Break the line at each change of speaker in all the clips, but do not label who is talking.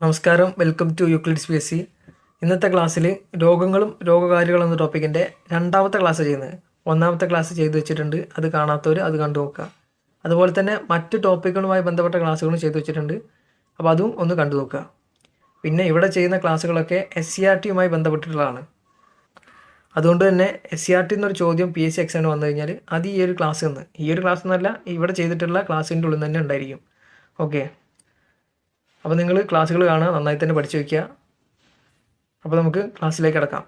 നമസ്കാരം. Welcome to Euclid's P S C ഇന്നത്തെ ക്ലാസ്സിൽ രോഗങ്ങളും രോഗകാരികളും എന്ന ടോപ്പിക്കിന്റെ രണ്ടാമത്തെ ക്ലാസ് ചെയ്യുന്നത്. ഒന്നാമത്തെ ക്ലാസ് ചെയ്തു വെച്ചിട്ടുണ്ട്. അത് കാണാത്തവർ അത് കണ്ടു നോക്കുക. അതുപോലെ തന്നെ മറ്റ് ടോപ്പിക്കുകളുമായി ബന്ധപ്പെട്ട ക്ലാസ്സുകളും ചെയ്തു വെച്ചിട്ടുണ്ട്. അപ്പോൾ അതും ഒന്ന് കണ്ടു നോക്കുക. പിന്നെ ഇവിടെ ചെയ്യുന്ന ക്ലാസ്സുകളൊക്കെ എസ് സി ആർ ടിയുമായി ബന്ധപ്പെട്ടിട്ടുള്ളതാണ്. അതുകൊണ്ട് തന്നെ എസ് സി ആർ ടി എന്നൊരു ചോദ്യം പി എസ് സി എക്സാമിന് വന്നു കഴിഞ്ഞാൽ അത് ഈ ഒരു ക്ലാസ് നിന്ന് ഈ ഒരു ക്ലാസ് എന്നല്ല ഇവിടെ ചെയ്തിട്ടുള്ള ക്ലാസ്സിന്റെ ഉള്ളിൽ തന്നെ ഉണ്ടായിരിക്കും. ഓക്കെ അപ്പോൾ നിങ്ങൾ ക്ലാസ്സുകൾ കാണുക നന്നായി തന്നെ പഠിച്ചു വയ്ക്കുക അപ്പോൾ നമുക്ക് ക്ലാസ്സിലേക്ക് കിടക്കാം.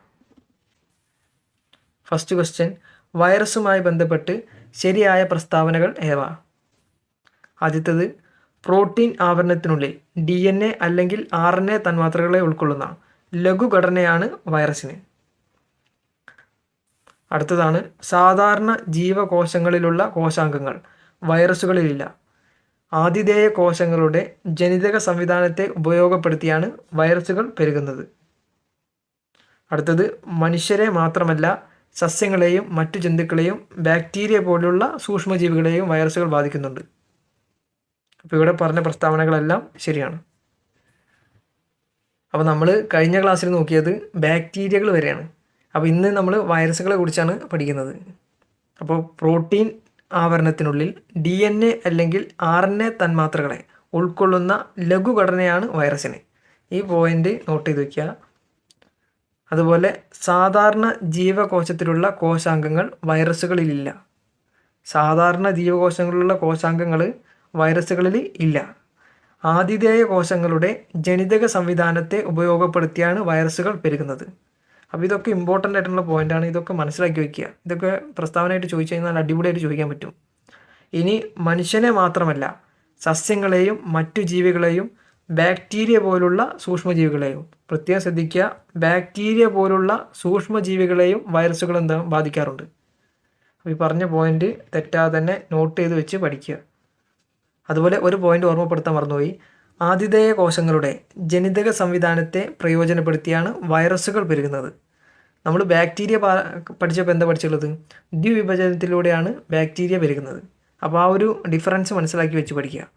ഫസ്റ്റ് ക്വസ്റ്റ്യൻ വൈറസുമായി ബന്ധപ്പെട്ട് ശരിയായ പ്രസ്താവനകൾ ഏവ ആദ്യത്തേത് പ്രോട്ടീൻ ആവരണത്തിനുള്ളിൽ ഡി എൻ എ അല്ലെങ്കിൽ ആർ എൻ എ തന്മാത്രകളെ ഉൾക്കൊള്ളുന്ന ലഘുഘടനയാണ് വൈറസിന്. അടുത്തതാണ് സാധാരണ ജീവകോശങ്ങളിലുള്ള കോശാംഗങ്ങൾ വൈറസുകളിലില്ല. ആതിഥേയ കോശങ്ങളുടെ ജനിതക സംവിധാനത്തെ ഉപയോഗപ്പെടുത്തിയാണ് വൈറസുകൾ പെരുകുന്നത്. അടുത്തത് മനുഷ്യരെ മാത്രമല്ല സസ്യങ്ങളെയും മറ്റു ജന്തുക്കളെയും ബാക്ടീരിയ പോലുള്ള സൂക്ഷ്മജീവികളെയും വൈറസുകൾ ബാധിക്കുന്നുണ്ട്. അപ്പോൾ ഇവിടെ പറഞ്ഞ പ്രസ്താവനകളെല്ലാം ശരിയാണ്. അപ്പോൾ നമ്മൾ കഴിഞ്ഞ ക്ലാസ്സിൽ നോക്കിയത് ബാക്ടീരിയകൾ വരെയാണ്. അപ്പോൾ ഇന്ന് നമ്മൾ വൈറസുകളെ കുറിച്ചാണ് പഠിക്കുന്നത്. അപ്പോൾ പ്രോട്ടീൻ ആവരണത്തിനുള്ളിൽ ഡി എൻ എ അല്ലെങ്കിൽ ആർ എൻ എ തന്മാത്രകളെ ഉൾക്കൊള്ളുന്ന ലഘുഘടനയാണ് വൈറസിന്. ഈ പോയിന്റ് നോട്ട് ചെയ്ത് വയ്ക്കുക അതുപോലെ സാധാരണ ജീവകോശത്തിലുള്ള കോശാംഗങ്ങൾ വൈറസുകളിലില്ല. സാധാരണ ജീവകോശങ്ങളിലുള്ള കോശാംഗങ്ങൾ വൈറസുകളിൽ ഇല്ല. ആതിഥേയ കോശങ്ങളുടെ ജനിതക സംവിധാനത്തെ ഉപയോഗപ്പെടുത്തിയാണ് വൈറസുകൾ പെരുകുന്നത്. അപ്പോൾ ഇതൊക്കെ ഇമ്പോർട്ടന്റ് ആയിട്ടുള്ള പോയിന്റാണ് ഇതൊക്കെ മനസ്സിലാക്കി വയ്ക്കുക ഇതൊക്കെ പ്രസ്താവനയായിട്ട് ചോദിച്ചു കഴിഞ്ഞാൽ അടിപൊളിയായിട്ട് ചോദിക്കാൻ പറ്റും. ഇനി മനുഷ്യനെ മാത്രമല്ല സസ്യങ്ങളെയും മറ്റു ജീവികളെയും ബാക്ടീരിയ പോലുള്ള സൂക്ഷ്മജീവികളെയും പ്രത്യേകം ശ്രദ്ധിക്കുക ബാക്ടീരിയ പോലുള്ള സൂക്ഷ്മജീവികളെയും വൈറസുകൾ എന്താ ബാധിക്കാറുണ്ട്. അപ്പോൾ ഈ പറഞ്ഞ പോയിന്റ് തെറ്റാതെ തന്നെ നോട്ട് ചെയ്ത് വെച്ച് പഠിക്കുക. അതുപോലെ ഒരു പോയിന്റ് ഓർമ്മപ്പെടുത്താൻ മറന്നുപോയി. ആതിഥേയ കോശങ്ങളുടെ ജനിതക സംവിധാനത്തെ പ്രയോജനപ്പെടുത്തിയാണ് വൈറസുകൾ പെരുകുന്നത്. നമ്മൾ ബാക്ടീരിയ പഠിച്ചപ്പോൾ എന്താ പഠിച്ചുള്ളത് ദ്വിവിഭജനത്തിലൂടെയാണ് ബാക്ടീരിയ പെരുകുന്നത്. അപ്പോൾ ആ ഒരു ഡിഫറൻസ് മനസ്സിലാക്കി വെച്ച് പഠിക്കുക.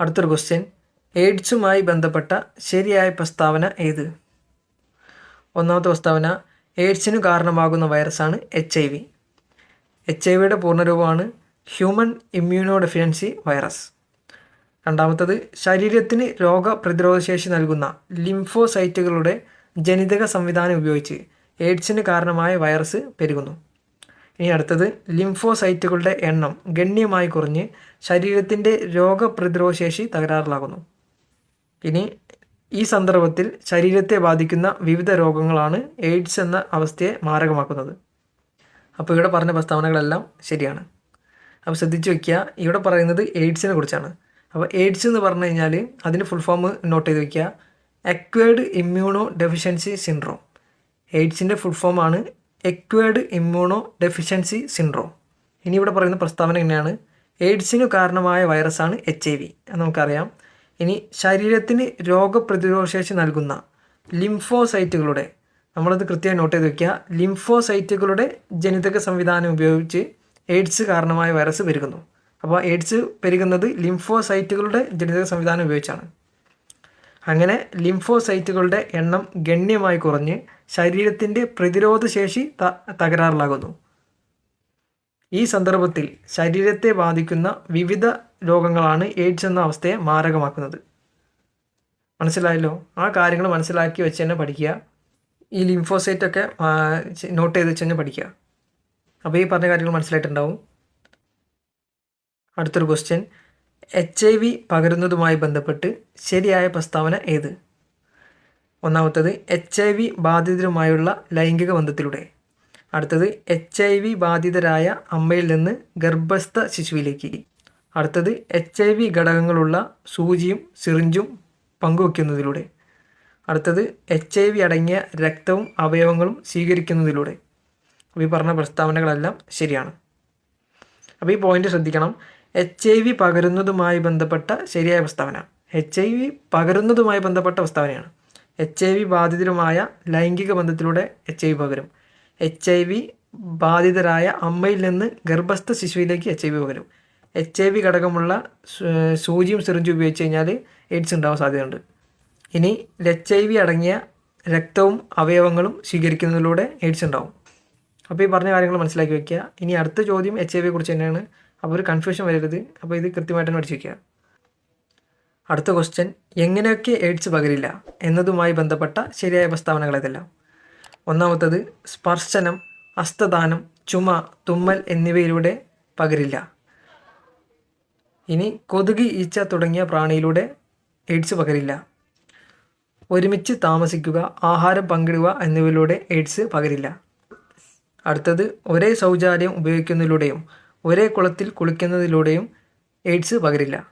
അടുത്തൊരു ക്വസ്റ്റ്യൻ എയ്ഡ്സുമായി ബന്ധപ്പെട്ട ശരിയായ പ്രസ്താവന ഏത്? ഒന്നാമത്തെ പ്രസ്താവന എയ്ഡ്സിന് കാരണമാകുന്ന വൈറസാണ് H I V. H I വിയുടെ പൂർണരൂപമാണ് ഹ്യൂമൻ ഇമ്മ്യൂണോ ഡെഫിഷ്യൻസി വൈറസ് രണ്ടാമത്തത് ശരീരത്തിന് രോഗപ്രതിരോധശേഷി നൽകുന്ന ലിംഫോസൈറ്റുകളുടെ ജനിതക സംവിധാനം ഉപയോഗിച്ച് എയ്ഡ്സിന് കാരണമായ വൈറസ് പെരുകുന്നു. ഇനി അടുത്തത് ലിംഫോസൈറ്റുകളുടെ എണ്ണം ഗണ്യമായി കുറഞ്ഞ് ശരീരത്തിന്റെ രോഗപ്രതിരോധശേഷി തകരാറിലാകുന്നു. ഇനി ഈ സന്ദർഭത്തിൽ ശരീരത്തെ ബാധിക്കുന്ന വിവിധ രോഗങ്ങളാണ് എയ്ഡ്സ് എന്ന അവസ്ഥയെ മാരകമാക്കുന്നത്. അപ്പോൾ ഇവിടെ പറഞ്ഞ പ്രസ്താവനകളെല്ലാം ശരിയാണ്. അപ്പോൾ ശ്രദ്ധിച്ചു വയ്ക്കുക ഇവിടെ പറയുന്നത് എയ്ഡ്സിനെ കുറിച്ചാണ്. അപ്പോൾ എയ്ഡ്സ് എന്ന് പറഞ്ഞു കഴിഞ്ഞാൽ അതിന്റെ ഫുൾ ഫോം നോട്ട് ചെയ്ത് വയ്ക്കുക. എക്വേർഡ് ഇമ്മ്യൂണോ ഡെഫിഷ്യൻസി സിൻഡ്രോം എയ്ഡ്സിന്റെ ഫുൾ ഫോമാണ് എക്വേർഡ് ഇമ്മ്യൂണോ ഡെഫിഷ്യൻസി സിൻഡ്രോം ഇനി ഇവിടെ പറയുന്ന പ്രസ്താവന എങ്ങനെയാണ്? എയ്ഡ്സിനു കാരണമായ വൈറസാണ് എച്ച് ഐ വി നമുക്കറിയാം. ഇനി ശരീരത്തിന് രോഗപ്രതിരോധശേഷി നൽകുന്ന ലിംഫോസൈറ്റുകളുടെ നമ്മളത് കൃത്യമായി നോട്ട് ചെയ്ത് വയ്ക്കുക ലിംഫോസൈറ്റുകളുടെ ജനിതക സംവിധാനം ഉപയോഗിച്ച് എയ്ഡ്സ് കാരണമായ വൈറസ് പെരുകുന്നു അപ്പോൾ എയ്ഡ്സ് പെരുകുന്നത് ലിംഫോസൈറ്റുകളുടെ ജനിതക സംവിധാനം ഉപയോഗിച്ചാണ്. അങ്ങനെ ലിംഫോസൈറ്റുകളുടെ എണ്ണം ഗണ്യമായി കുറഞ്ഞ് ശരീരത്തിന്റെ പ്രതിരോധശേഷി ത തകരാറിലാകുന്നു. ഈ സന്ദർഭത്തിൽ ശരീരത്തെ ബാധിക്കുന്ന വിവിധ രോഗങ്ങളാണ് എയ്ഡ്സ് എന്ന അവസ്ഥയെ മാരകമാക്കുന്നത്. മനസ്സിലായല്ലോ? ആ കാര്യങ്ങൾ മനസ്സിലാക്കി വെച്ച് തന്നെ പഠിക്കുക. ഈ ലിംഫോസൈറ്റൊക്കെ നോട്ട് ചെയ്ത് വെച്ച് തന്നെ പഠിക്കുക. അപ്പോൾ ഈ പറഞ്ഞ കാര്യങ്ങൾ മനസ്സിലായിട്ടുണ്ടാവും. അടുത്തൊരു ക്വസ്റ്റ്യൻ എച്ച് ഐ വി പകരുന്നതുമായി ബന്ധപ്പെട്ട് ശരിയായ പ്രസ്താവന ഏത്? ഒന്നാമത്തത് എച്ച് ഐ വി ബാധിതരുമായുള്ള ലൈംഗിക ബന്ധത്തിലൂടെ. അടുത്തത് എച്ച് ഐ വി ബാധിതരായ അമ്മയിൽ നിന്ന് ഗർഭസ്ഥ ശിശുവിലേക്ക്. അടുത്തത് എച്ച് ഐ വി ഘടകങ്ങളുള്ള സൂചിയും സിറിഞ്ചും പങ്കുവയ്ക്കുന്നതിലൂടെ അടുത്തത് എച്ച് ഐ വി അടങ്ങിയ രക്തവും അവയവങ്ങളും സ്വീകരിക്കുന്നതിലൂടെ. അപ്പോൾ ഈ പറഞ്ഞ പ്രസ്താവനകളെല്ലാം ശരിയാണ്. അപ്പോൾ ഈ പോയിന്റ് ശ്രദ്ധിക്കണം. എച്ച് ഐ വി പകരുന്നതുമായി ബന്ധപ്പെട്ട ശരിയായ പ്രസ്താവന. എച്ച് ഐ വി പകരുന്നതുമായി ബന്ധപ്പെട്ട പ്രസ്താവനയാണ്. എച്ച് ഐ വി ബാധിതരുമായ ലൈംഗിക ബന്ധത്തിലൂടെ എച്ച് ഐ വി പകരും. എച്ച് ഐ വി ബാധിതരായ അമ്മയിൽ നിന്ന് ഗർഭസ്ഥ ശിശുവിലേക്ക് എച്ച് ഐ വി പകരും. എച്ച് ഐ വി ഘടകമുള്ള സൂചിയും സിറിഞ്ചും ഉപയോഗിച്ച് കഴിഞ്ഞാൽ എയ്ഡ്സ് ഉണ്ടാവാൻ സാധ്യതയുണ്ട്. ഇനി എച്ച് ഐ വി അടങ്ങിയ രക്തവും അവയവങ്ങളും സ്വീകരിക്കുന്നതിലൂടെ എയ്ഡ്സ് ഉണ്ടാവും. അപ്പോൾ ഈ പറഞ്ഞ കാര്യങ്ങൾ മനസ്സിലാക്കി വയ്ക്കുക ഇനി അടുത്ത ചോദ്യം എച്ച് ഐ വിയെ കുറിച്ച് തന്നെയാണ്. അപ്പോൾ ഒരു കൺഫ്യൂഷൻ വരരുത്. അപ്പോൾ ഇത് കൃത്യമായിട്ട് പഠിച്ചു വയ്ക്കുക അടുത്ത ക്വസ്റ്റ്യൻ എങ്ങനെയൊക്കെ എയ്ഡ്സ് പകരില്ല എന്നതുമായി ബന്ധപ്പെട്ട ശരിയായ പ്രസ്താവനകൾ ഏതെല്ലാം? ഒന്നാമത്തത് സ്പർശനം അസ്തദാനം ചുമ തുമ്മൽ എന്നിവയിലൂടെ പകരില്ല. ഇനി കൊതുക് ഈച്ച തുടങ്ങിയ പ്രാണിയിലൂടെ എയ്ഡ്സ് പകരില്ല. ഒരുമിച്ച് താമസിക്കുക ആഹാരം പങ്കിടുക എന്നിവയിലൂടെ എയ്ഡ്സ് പകരില്ല. അടുത്തത് ഒരേ ശൗചാലയം ഉപയോഗിക്കുന്നതിലൂടെയും ഒരേ കുളത്തിൽ കുളിക്കുന്നതിലൂടെയും എയ്ഡ്സ് പകരില്ല.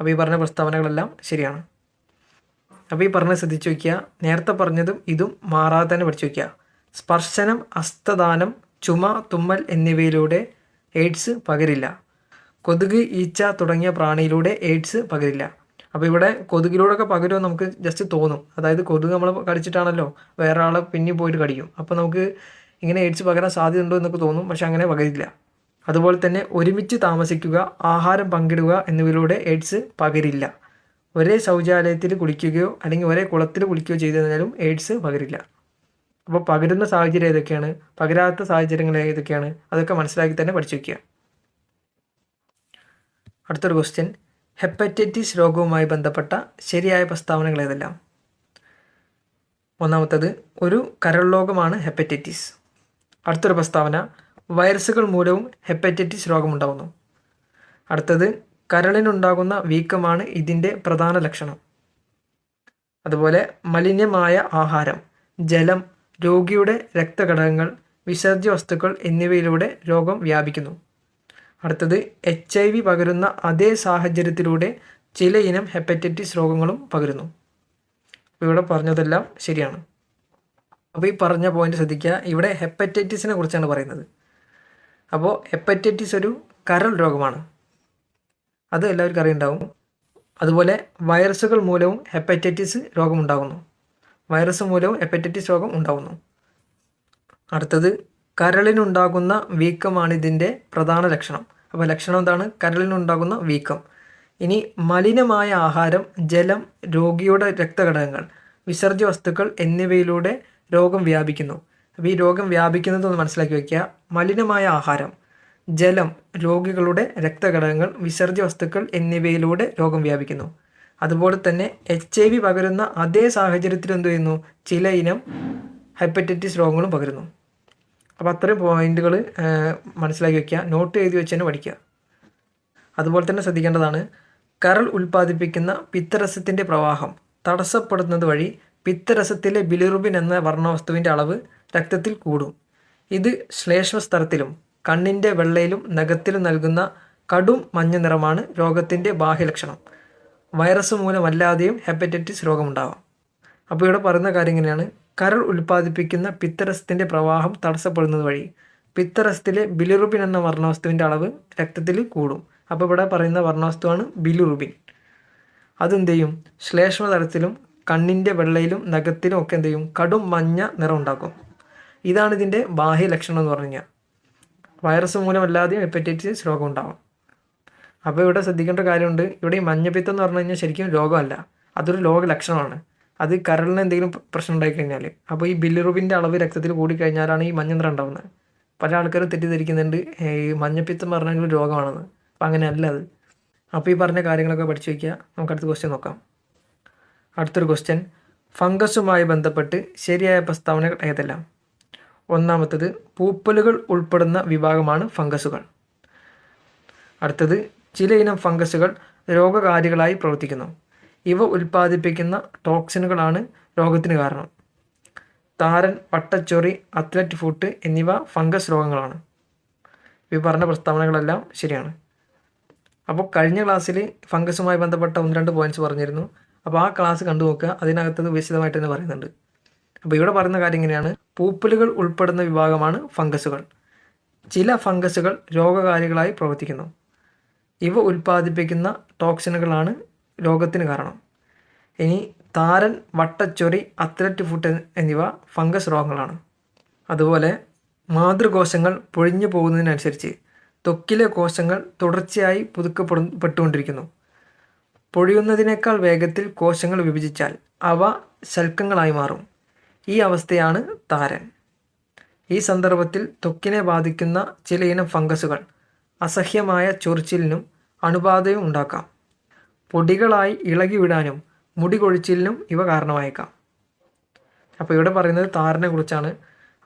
അപ്പോൾ ഈ പറഞ്ഞ പ്രസ്താവനകളെല്ലാം ശരിയാണ്. അപ്പോൾ ഈ പറഞ്ഞ ശ്രദ്ധിച്ചു വയ്ക്കുക. നേരത്തെ പറഞ്ഞതും ഇതും മാറാതെ തന്നെ പഠിച്ചു വയ്ക്കുക. സ്പർശനം ഹസ്തദാനം ചുമ തുമ്മൽ എന്നിവയിലൂടെ എയ്ഡ്സ് പകരില്ല. കൊതുക് ഈച്ച തുടങ്ങിയ പ്രാണിയിലൂടെ എയ്ഡ്സ് പകരില്ല. അപ്പോൾ ഇവിടെ കൊതുകിലൂടെയൊക്കെ പകരുമോ നമുക്ക് ജസ്റ്റ് തോന്നും. അതായത് കൊതുക് നമ്മൾ കടിച്ചിട്ടാണല്ലോ വേറെ ആളെ പിന്നി പോയിട്ട് കടിക്കും. അപ്പോൾ നമുക്ക് ഇങ്ങനെ എയ്ഡ്സ് പകരാൻ സാധ്യതയുണ്ടോ എന്നൊക്കെ തോന്നും. പക്ഷെ അങ്ങനെ പകരില്ല. അതുപോലെ തന്നെ ഒരുമിച്ച് താമസിക്കുക ആഹാരം പങ്കിടുക എന്നിവയിലൂടെ എയ്ഡ്സ് പകരില്ല. ഒരേ ശൗചാലയത്തിൽ കുളിക്കുകയോ അല്ലെങ്കിൽ ഒരേ കുളത്തിൽ കുളിക്കുകയോ ചെയ്തു കഴിഞ്ഞാലും എയ്ഡ്സ് പകരില്ല. അപ്പോൾ പകരുന്ന സാഹചര്യം ഏതൊക്കെയാണ്? പകരാത്ത സാഹചര്യങ്ങൾ ഏതൊക്കെയാണ്? അതൊക്കെ മനസ്സിലാക്കി തന്നെ പഠിച്ചു വയ്ക്കുക. അടുത്തൊരു ക്വസ്റ്റ്യൻ ഹെപ്പറ്റൈറ്റിസ് രോഗവുമായി ബന്ധപ്പെട്ട ശരിയായ പ്രസ്താവനകൾ ഏതെല്ലാം? ഒന്നാമത്തത് ഒരു കരൾ രോഗമാണ് ഹെപ്പറ്റൈറ്റിസ്. അടുത്തൊരു പ്രസ്താവന വൈറസുകൾ മൂലവും ഹെപ്പറ്റൈറ്റിസ് രോഗമുണ്ടാകുന്നു അടുത്തത് കരളിനുണ്ടാകുന്ന വീക്കമാണ് ഇതിന്റെ പ്രധാന ലക്ഷണം. അതുപോലെ മലിനമായ ആഹാരം ജലം രോഗിയുടെ രക്തഘടകങ്ങൾ വിസർജ്യ വസ്തുക്കൾ എന്നിവയിലൂടെ രോഗം വ്യാപിക്കുന്നു. അടുത്തത് എച്ച് ഐ വി പകരുന്ന അതേ സാഹചര്യത്തിലൂടെ ചില ഇനം ഹെപ്പറ്റൈറ്റിസ് രോഗങ്ങളും പകരുന്നു. ഇവിടെ പറഞ്ഞതെല്ലാം ശരിയാണ്. അപ്പോൾ ഈ പറഞ്ഞ പോയിന്റ് ശ്രദ്ധിക്കുക ഇവിടെ ഹെപ്പറ്റൈറ്റിസിനെ കുറിച്ചാണ് പറയുന്നത്. അപ്പോൾ ഹെപ്പറ്റൈറ്റിസ് ഒരു കരൾ രോഗമാണ്. അത് എല്ലാവർക്കും അറിയുണ്ടാവും. അതുപോലെ വൈറസുകൾ മൂലവും ഹെപ്പറ്റൈറ്റിസ് രോഗമുണ്ടാകുന്നു വൈറസ് മൂലവും ഹെപ്പറ്റൈറ്റിസ് രോഗം ഉണ്ടാകുന്നു അടുത്തത് കരളിനുണ്ടാകുന്ന വീക്കമാണ് ഇതിന്റെ പ്രധാന ലക്ഷണം. അപ്പോൾ ലക്ഷണം എന്താണ്? കരളിനുണ്ടാകുന്ന വീക്കം. ഇനി മലിനമായ ആഹാരം ജലം രോഗിയുടെ രക്തഘടകങ്ങൾ വിസർജ്യ വസ്തുക്കൾ എന്നിവയിലൂടെ രോഗം വ്യാപിക്കുന്നു. അപ്പോൾ ഈ രോഗം വ്യാപിക്കുന്നത് ഒന്ന് മനസ്സിലാക്കി വയ്ക്കുക മലിനമായ ആഹാരം ജലം രോഗികളുടെ രക്തഘടകങ്ങൾ വിസർജ്യ വസ്തുക്കൾ എന്നിവയിലൂടെ രോഗം വ്യാപിക്കുന്നു. അതുപോലെ തന്നെ എച്ച് ഐ വി പകരുന്ന അതേ സാഹചര്യത്തിൽ എന്ത് ചെയ്യുന്നു? ചില ഇനം ഹെപ്പറ്റൈറ്റിസ് രോഗങ്ങളും പകരുന്നു. അപ്പോൾ അത്രയും പോയിന്റുകൾ മനസ്സിലാക്കി വയ്ക്കുക നോട്ട് എഴുതി വെച്ച് തന്നെ പഠിക്കുക. അതുപോലെ തന്നെ ശ്രദ്ധിക്കേണ്ടതാണ് കരൾ ഉൽപ്പാദിപ്പിക്കുന്ന പിത്തരസത്തിന്റെ പ്രവാഹം തടസ്സപ്പെടുന്നത് വഴി പിത്തരസത്തിലെ ബിലിറുബിൻ എന്ന വർണവസ്തുവിന്റെ അളവ് രക്തത്തിൽ കൂടും. ഇത് ശ്ലേഷ്മസ്തരത്തിലും കണ്ണിന്റെ വെള്ളയിലും നഖത്തിലും നൽകുന്ന കടും മഞ്ഞ നിറമാണ് രോഗത്തിന്റെ ബാഹ്യലക്ഷണം. Virus മൂലമല്ലാതെയും hepatitis രോഗമുണ്ടാവാം. അപ്പോൾ ഇവിടെ പറയുന്ന കാര്യം ഇങ്ങനെയാണ്. കരൾ ഉൽപ്പാദിപ്പിക്കുന്ന പിത്തരസത്തിന്റെ പ്രവാഹം തടസ്സപ്പെടുന്നത് വഴി പിത്തരസത്തിലെ ബിലിറുബിൻ എന്ന വർണവസ്തുവിന്റെ അളവ് രക്തത്തിൽ കൂടും. അപ്പോൾ ഇവിടെ പറയുന്ന വർണവസ്തുവാണ് ബിലിറുബിൻ. അതെന്ത് ചെയ്യും? ശ്ലേഷ്മതലത്തിലും കണ്ണിന്റെ വെള്ളയിലും നഖത്തിലും ഒക്കെ എന്ത് ചെയ്യും? കടും മഞ്ഞ നിറം ഉണ്ടാക്കും. ഇതാണ് ഇതിന്റെ ബാഹ്യ ലക്ഷണം എന്ന് പറഞ്ഞു കഴിഞ്ഞാൽ വൈറസ് മൂലമല്ലാതെയും ഹെപ്പറ്റൈറ്റിസ് രോഗം ഉണ്ടാവും. അപ്പോൾ ഇവിടെ ശ്രദ്ധിക്കേണ്ട കാര്യമുണ്ട്. ഇവിടെ ഈ മഞ്ഞപ്പിത്തം എന്ന് പറഞ്ഞു കഴിഞ്ഞാൽ ശരിക്കും രോഗമല്ല. അതൊരു രോഗ ലക്ഷണമാണ്. അത് കരളിന് എന്തെങ്കിലും പ്രശ്നം ഉണ്ടായി കഴിഞ്ഞാൽ. അപ്പോൾ ഈ ബില്ലുറുബിന്റെ അളവ് രക്തത്തിൽ കൂടിക്കഴിഞ്ഞാലാണ് ഈ മഞ്ഞ നിറം ഉണ്ടാവുന്നത്. പല ആൾക്കാരും തെറ്റിദ്ധരിക്കുന്നുണ്ട്. ഈ മഞ്ഞപ്പിത്തം പറഞ്ഞാൽ ഒരു രോഗമാണെന്ന്. അപ്പം അങ്ങനെയല്ല അത്. അപ്പോൾ ഈ പറഞ്ഞ കാര്യങ്ങളൊക്കെ പഠിച്ചു വയ്ക്കുക. നമുക്ക് അടുത്ത ക്വസ്റ്റ്യൻ നോക്കാം. അടുത്തൊരു ക്വസ്റ്റ്യൻ ഫംഗസുമായി ബന്ധപ്പെട്ട് ശരിയായ പ്രസ്താവനകൾ ഏതെല്ലാം? ഒന്നാമത്തത് പൂപ്പലുകൾ ഉൾപ്പെടുന്ന വിഭാഗമാണ് ഫംഗസുകൾ. അടുത്തത് ചിലയിനം ഫംഗസുകൾ രോഗകാരികളായി പ്രവർത്തിക്കുന്നു. ഇവ ഉൽപ്പാദിപ്പിക്കുന്ന ടോക്സിനുകളാണ് രോഗത്തിന് കാരണം. താരൻ വട്ടച്ചൊറി അത്ലറ്റ് ഫുട്ട് എന്നിവ ഫംഗസ് രോഗങ്ങളാണ്. ഈ പറഞ്ഞ പ്രസ്താവനകളെല്ലാം ശരിയാണ്. അപ്പോൾ കഴിഞ്ഞ ക്ലാസ്സിൽ ഫംഗസുമായി ബന്ധപ്പെട്ട ഒന്ന് രണ്ട് പോയിന്റ്സ് പറഞ്ഞിരുന്നു. അപ്പോൾ ആ ക്ലാസ് കണ്ടു നോക്കുക അതിനകത്തത് വിശദമായിട്ട് തന്നെ പറയുന്നുണ്ട്. അപ്പോൾ ഇവിടെ പറയുന്ന കാര്യം ഇങ്ങനെയാണ്. പൂപ്പലുകൾ ഉൾപ്പെടുന്ന വിഭാഗമാണ് ഫംഗസുകൾ. ചില ഫംഗസുകൾ രോഗകാരികളായി പ്രവർത്തിക്കുന്നു. ഇവ ഉൽപ്പാദിപ്പിക്കുന്ന ടോക്സിനുകളാണ് രോഗത്തിന് കാരണം. ഇനി താരൻ വട്ടച്ചൊറി അത്ലറ്റ് ഫുട്ട് എന്നിവ ഫംഗസ് രോഗങ്ങളാണ്. അതുപോലെ മാതൃകോശങ്ങൾ പൊഴിഞ്ഞു പോകുന്നതിനനുസരിച്ച് ത്വക്കിലെ കോശങ്ങൾ തുടർച്ചയായി പുതുക്കപ്പെടു പെട്ടുകൊണ്ടിരിക്കുന്നു. പൊഴിയുന്നതിനേക്കാൾ വേഗത്തിൽ കോശങ്ങൾ വിഭജിച്ചാൽ അവ ശൽക്കങ്ങളായി മാറും. ഈ അവസ്ഥയാണ് താരൻ. ഈ സന്ദർഭത്തിൽ ത്വക്കിനെ ബാധിക്കുന്ന ചിലയിനം ഫംഗസുകൾ അസഹ്യമായ ചൊറിച്ചിലിനും അണുബാധയും ഉണ്ടാക്കാം. പൊടികളായി ഇളകിവിടാനും മുടി കൊഴിച്ചിലിനും ഇവ കാരണമായേക്കാം. അപ്പോൾ ഇവിടെ പറയുന്നത് താരനെ കുറിച്ചാണ്.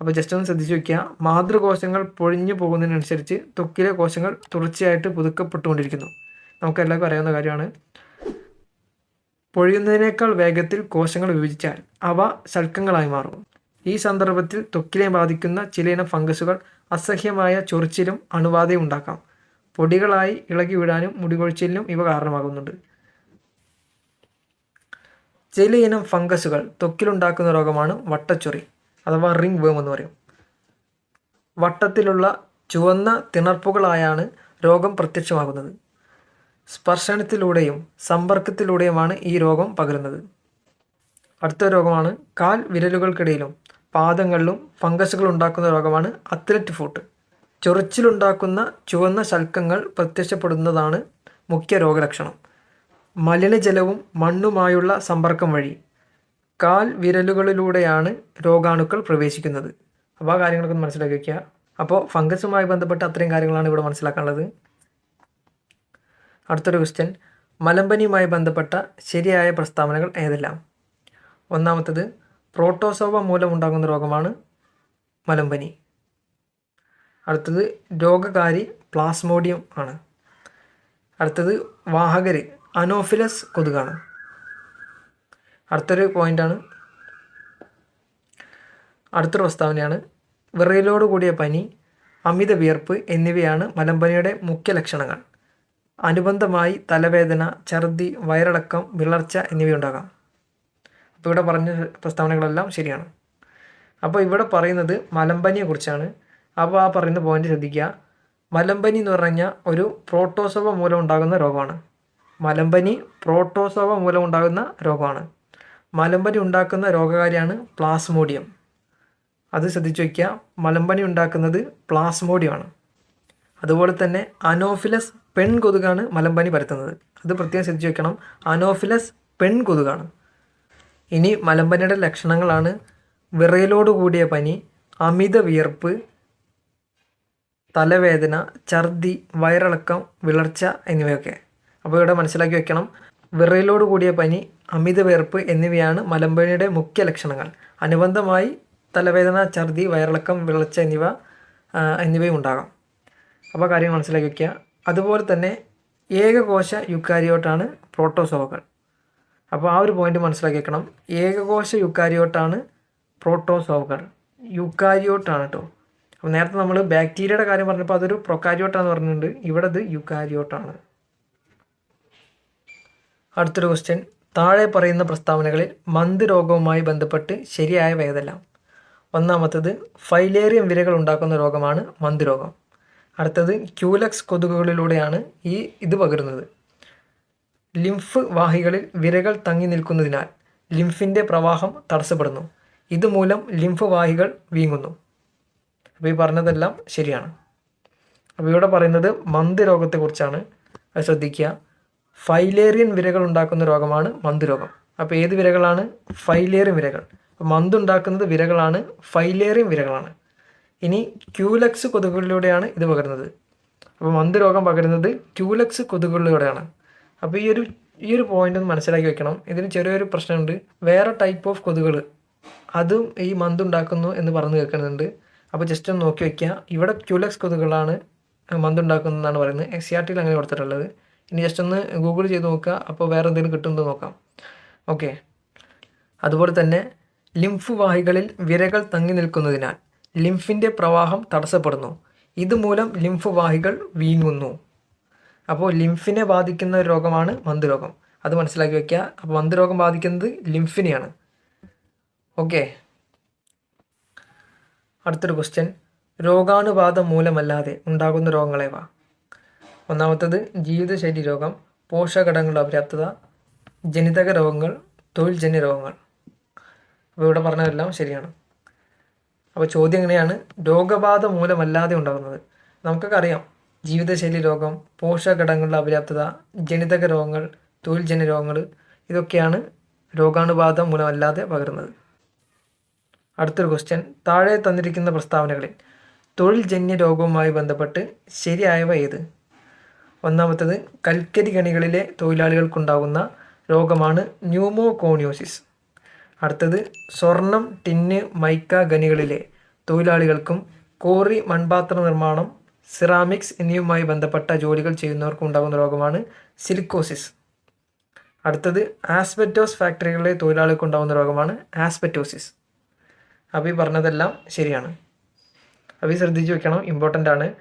അപ്പോൾ ജസ്റ്റ് ഒന്ന് ശ്രദ്ധിച്ചു വയ്ക്കുക മാതൃകോശങ്ങൾ പൊഴിഞ്ഞു പോകുന്നതിനനുസരിച്ച് ത്വക്കിലെ കോശങ്ങൾ തുടർച്ചയായിട്ട് പുതുക്കപ്പെട്ടുകൊണ്ടിരിക്കുന്നു. നമുക്കെല്ലാവർക്കും അറിയാവുന്ന കാര്യമാണ്. പൊഴിയുന്നതിനേക്കാൾ വേഗത്തിൽ കോശങ്ങൾ വിഭജിച്ചാൽ അവ ശൽക്കങ്ങളായി മാറും. ഈ സന്ദർഭത്തിൽ തൊക്കിലെ ബാധിക്കുന്ന ചിലയിനം ഫംഗസുകൾ അസഹ്യമായ ചൊറിച്ചിലും അണുബാധയും ഉണ്ടാക്കാം. പൊടികളായി ഇളകി വിടാനും മുടികൊഴിച്ചിലിനും ഇവ കാരണമാകുന്നുണ്ട്. ചിലയിനം ഫംഗസുകൾ ത്വക്കിലുണ്ടാക്കുന്ന രോഗമാണ് വട്ടച്ചൊറി അഥവാ റിംഗ് വേം എന്ന് പറയും. വട്ടത്തിലുള്ള ചുവന്ന തിണർപ്പുകളായാണ് രോഗം പ്രത്യക്ഷമാകുന്നത്. സ്പർശനത്തിലൂടെയും സമ്പർക്കത്തിലൂടെയുമാണ് ഈ രോഗം പകരുന്നത്. അടുത്ത രോഗമാണ് കാൽ വിരലുകൾക്കിടയിലും പാദങ്ങളിലും ഫംഗസുകൾ ഉണ്ടാക്കുന്ന രോഗമാണ് അത്ലറ്റ് ഫോട്ട്. ചൊറിച്ചിലുണ്ടാക്കുന്ന ചുവന്ന ശൽക്കങ്ങൾ പ്രത്യക്ഷപ്പെടുന്നതാണ് മുഖ്യ രോഗലക്ഷണം. മലിനജലവും മണ്ണുമായുള്ള സമ്പർക്കം വഴി കാൽ വിരലുകളിലൂടെയാണ് രോഗാണുക്കൾ പ്രവേശിക്കുന്നത്. അപ്പോൾ ആ കാര്യങ്ങളൊക്കെ മനസ്സിലാക്കി വയ്ക്കുക. അപ്പോൾ ഫംഗസുമായി ബന്ധപ്പെട്ട അത്രയും കാര്യങ്ങളാണ് ഇവിടെ മനസ്സിലാക്കാനുള്ളത്. അടുത്തൊരു ക്വസ്റ്റ്യൻ മലമ്പനിയുമായി ബന്ധപ്പെട്ട ശരിയായ പ്രസ്താവനകൾ ഏതെല്ലാം? ഒന്നാമത്തത് പ്രോട്ടോസോവ മൂലമുണ്ടാകുന്ന രോഗമാണ് മലമ്പനി. അടുത്തത് രോഗകാരി പ്ലാസ്മോഡിയം ആണ്. അടുത്തത് വാഹകർ അനോഫിലസ് കൊതുകാണ്. അടുത്തൊരു പോയിന്റാണ് അടുത്തൊരു പ്രസ്താവനയാണ് വിറയിലോട് കൂടിയ പനി അമിത വിയർപ്പ് എന്നിവയാണ് മലമ്പനിയുടെ മുഖ്യ ലക്ഷണങ്ങൾ. അനുബന്ധമായി തലവേദന ഛർദി വയറിളക്കം വിളർച്ച എന്നിവയുണ്ടാകാം. അപ്പോൾ ഇവിടെ പറഞ്ഞ പ്രസ്താവനകളെല്ലാം ശരിയാണ്. അപ്പോൾ ഇവിടെ പറയുന്നത് മലമ്പനിയെക്കുറിച്ചാണ് അപ്പോൾ ആ പറയുന്ന പോയിന്റ് ശ്രദ്ധിക്കുക. മലമ്പനി എന്ന് പറഞ്ഞാൽ ഒരു പ്രോട്ടോസോവ മൂലം ഉണ്ടാകുന്ന രോഗമാണ്. മലമ്പനി പ്രോട്ടോസോവ മൂലം ഉണ്ടാകുന്ന രോഗമാണ്. മലമ്പനി ഉണ്ടാക്കുന്ന രോഗകാരിയാണ് പ്ലാസ്മോഡിയം. അത് ശ്രദ്ധിച്ചു വയ്ക്കുക. മലമ്പനി ഉണ്ടാക്കുന്നത് പ്ലാസ്മോഡിയമാണ്. അതുപോലെ തന്നെ അനോഫിലസ് പെൺ കൊതുകാണ് മലമ്പനി പരത്തുന്നത്. അത് പ്രത്യേകം ശ്രദ്ധിച്ച് വയ്ക്കണം അനോഫിലസ് പെൺ കൊതുകാണ് ഇനി മലമ്പനിയുടെ ലക്ഷണങ്ങളാണ് വിറയലോട് കൂടിയ പനി അമിത വിയർപ്പ് തലവേദന ഛർദി വയറിളക്കം വിളർച്ച എന്നിവയൊക്കെ. അപ്പോൾ ഇവിടെ മനസ്സിലാക്കി വെക്കണം. വിറയലോട് കൂടിയ പനി അമിത വിയർപ്പ് എന്നിവയാണ് മലമ്പനിയുടെ മുഖ്യ ലക്ഷണങ്ങൾ. അനുബന്ധമായി തലവേദന ഛർദി വയറിളക്കം വിളർച്ച എന്നിവ എന്നിവയും ഉണ്ടാകാം. അപ്പോൾ കാര്യങ്ങൾ മനസ്സിലാക്കി വയ്ക്കുക അതുപോലെ തന്നെ ഏകകോശ യുക്കാരിയോട്ടാണ് പ്രോട്ടോസോവകൾ. അപ്പോൾ ആ ഒരു പോയിന്റ് മനസ്സിലാക്കിയേക്കണം. ഏകകോശ യുക്കാരിയോട്ടാണ് പ്രോട്ടോസോവകൾ. യുക്കാരിയോട്ടാണ് കേട്ടോ അപ്പോൾ നേരത്തെ നമ്മൾ ബാക്ടീരിയയുടെ കാര്യം പറഞ്ഞപ്പോൾ അതൊരു പ്രൊക്കാരിയോട്ടാന്ന് പറഞ്ഞിട്ടുണ്ട്. ഇവിടെ ഇത് യുക്കാരിയോട്ടാണ്. അടുത്തൊരു ക്വസ്റ്റ്യൻ താഴെ പറയുന്ന പ്രസ്താവനകളിൽ മന്ത് രോഗവുമായി ബന്ധപ്പെട്ട് ശരിയായ ഏതെല്ലാം ഒന്നാമത്തത് ഫൈലേറിയം വിരകൾ ഉണ്ടാക്കുന്ന രോഗമാണ് മന്ത് രോഗം. അടുത്തത് ക്യൂലക്സ് കൊതുകുകളിലൂടെയാണ് ഈ ഇത് പകരുന്നത്. ലിംഫ് വാഹികളിൽ വിരകൾ തങ്ങി നിൽക്കുന്നതിനാൽ ലിംഫിന്റെ പ്രവാഹം തടസ്സപ്പെടുന്നു. ഇതുമൂലം ലിംഫ് വാഹികൾ വീങ്ങുന്നു. അപ്പോൾ ഈ പറഞ്ഞതെല്ലാം ശരിയാണ്. അപ്പോൾ ഇവിടെ പറയുന്നത് മന്ത് രോഗത്തെക്കുറിച്ചാണ് അത് ശ്രദ്ധിക്കുക. ഫൈലേറിയൻ വിരകൾ ഉണ്ടാക്കുന്ന രോഗമാണ് മന്ത് രോഗം. അപ്പോൾ ഏത് വിരകളാണ്? ഫൈലേറിയൻ വിരകൾ. അപ്പോൾ മന്ത് ഉണ്ടാക്കുന്നത് വിരകളാണ് ഫൈലേറിയൻ വിരകളാണ്. ഇനി ക്യൂലക്സ് കൊതുകുകളിലൂടെയാണ് ഇത് പകരുന്നത്. അപ്പോൾ മന്ത് രോഗം പകരുന്നത് ക്യൂലക്സ് കൊതുകുകളിലൂടെയാണ്. അപ്പോൾ ഈ ഒരു ഈ ഒരു പോയിന്റ് ഒന്ന് മനസ്സിലാക്കി വെക്കണം. ഇതിന് ചെറിയൊരു പ്രശ്നമുണ്ട്. വേറെ ടൈപ്പ് ഓഫ് കൊതുകൾ അതും ഈ മന്ത് ഉണ്ടാക്കുന്നു എന്ന് പറഞ്ഞു കേൾക്കുന്നുണ്ട്. അപ്പോൾ ജസ്റ്റ് ഒന്ന് നോക്കി വയ്ക്കുക ഇവിടെ ക്യൂലക്സ് കൊതുകുകളാണ് മന്ത് ഉണ്ടാക്കുന്നതെന്നാണ് പറയുന്നത്. എസ് സി ആർ ടിയിൽ അങ്ങനെ കൊടുത്തിട്ടുള്ളത്. ഇനി ജസ്റ്റ് ഒന്ന് ഗൂഗിൾ ചെയ്ത് നോക്കുക അപ്പോൾ വേറെ എന്തെങ്കിലും കിട്ടുമെന്ന് നോക്കാം. ഓക്കെ അതുപോലെ തന്നെ ലിംഫ് വാഹികളിൽ വിരകൾ തങ്ങി നിൽക്കുന്നതിനാൽ ലിംഫിന്റെ പ്രവാഹം തടസ്സപ്പെടുന്നു. ഇതുമൂലം ലിംഫ് വാഹികൾ വീങ്ങുന്നു. അപ്പോൾ ലിംഫിനെ ബാധിക്കുന്ന ഒരു രോഗമാണ് മന്ദരോഗം. അത് മനസ്സിലാക്കി വയ്ക്കുക അപ്പോൾ മന്ദരോഗം ബാധിക്കുന്നത് ലിംഫിനെയാണ്. ഓക്കെ. അടുത്തൊരു ക്വസ്റ്റ്യൻ. രോഗാണുബാധ മൂലമല്ലാതെ ഉണ്ടാകുന്ന രോഗങ്ങളേവ ഒന്നാമത്തത് ജീവിതശൈലി രോഗം പോഷകഘടകങ്ങളുടെ അപര്യാപ്തത ജനിതക രോഗങ്ങൾ തൊഴിൽജന്യ രോഗങ്ങൾ. അപ്പോൾ ഇവിടെ പറഞ്ഞതെല്ലാം ശരിയാണ്. അപ്പോൾ ചോദ്യം എങ്ങനെയാണ്? രോഗബാധ മൂലമല്ലാതെ ഉണ്ടാകുന്നത്. നമുക്കൊക്കെ അറിയാം ജീവിതശൈലി രോഗം പോഷകഘടകങ്ങളുടെ അപര്യാപ്തത ജനിതക രോഗങ്ങൾ തൊഴിൽജന്യ രോഗങ്ങൾ ഇതൊക്കെയാണ് രോഗാണുബാധ മൂലമല്ലാതെ പകരുന്നത്. അടുത്തൊരു ക്വസ്റ്റ്യൻ താഴെ തന്നിരിക്കുന്ന പ്രസ്താവനകളിൽ തൊഴിൽജന്യ രോഗവുമായി ബന്ധപ്പെട്ട് ശരിയായവ ഏത്? ഒന്നാമത്തത് കൽക്കരി ഖണികളിലെ തൊഴിലാളികൾക്കുണ്ടാകുന്ന രോഗമാണ് ന്യൂമോകോണിയോസിസ്. അടുത്തത് സ്വർണം ടിന്ന് മൈക്ക ഖനികളിലെ തൊഴിലാളികൾക്കും കോറി മൺപാത്ര നിർമ്മാണം സിറാമിക്സ് എന്നിവയുമായി ബന്ധപ്പെട്ട ജോലികൾ ചെയ്യുന്നവർക്കും ഉണ്ടാകുന്ന രോഗമാണ് സിലിക്കോസിസ്. അടുത്തത് ആസ്പെറ്റോസ് ഫാക്ടറികളിലെ തൊഴിലാളികൾക്ക് ഉണ്ടാകുന്ന രോഗമാണ് ആസ്പെറ്റോസിസ് അപ്പോൾ ഈ പറഞ്ഞതെല്ലാം ശരിയാണ്. അപ്പോൾ ഈ ശ്രദ്ധിച്ച് വെക്കണം ഇമ്പോർട്ടന്റ് ആണ്.